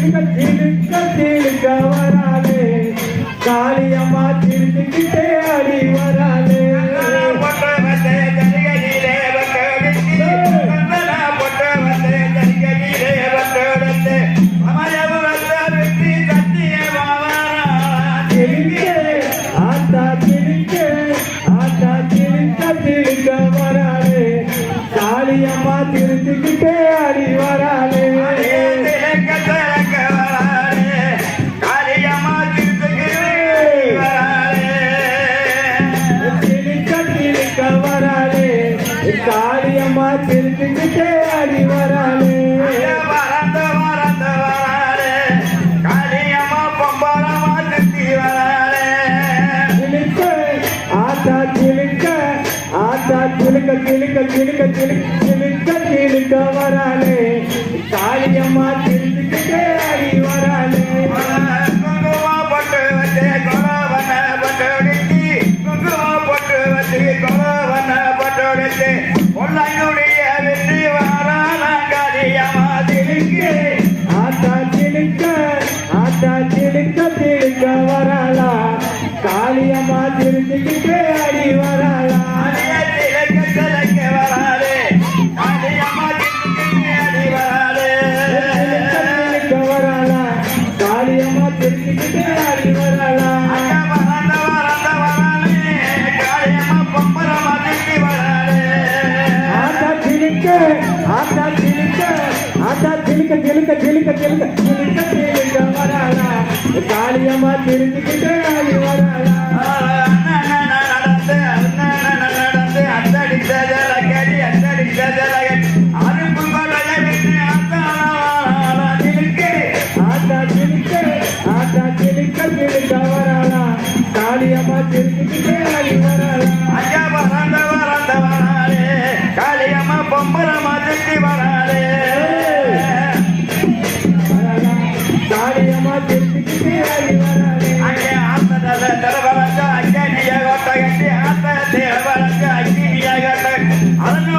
திருக்க திருக்க திருக்க வராது. காளியம்மா திருக்கிட்டே அடி வராது. திருக்கிட்டே அடி வராது. திருந்துக்க வராளே காளியம்மா திருந்துக்கிட்டே ஆடி வராளே ஒன்னா தெலுங்க தெலுங்க தெலுங்க தெலுங்க தெலுங்க தெலுங்க வராளா காளியம்மா தெரிஞ்சுக்கிட்ட காளி வராளா காளியம்மா தெரிஞ்சுக்கிட்டே காளி வராளா ஐயா வராண்ட வராண்ட வராளே காளியம்மா பொம்பளை மாதிரி வராளே ಅದನ್ನು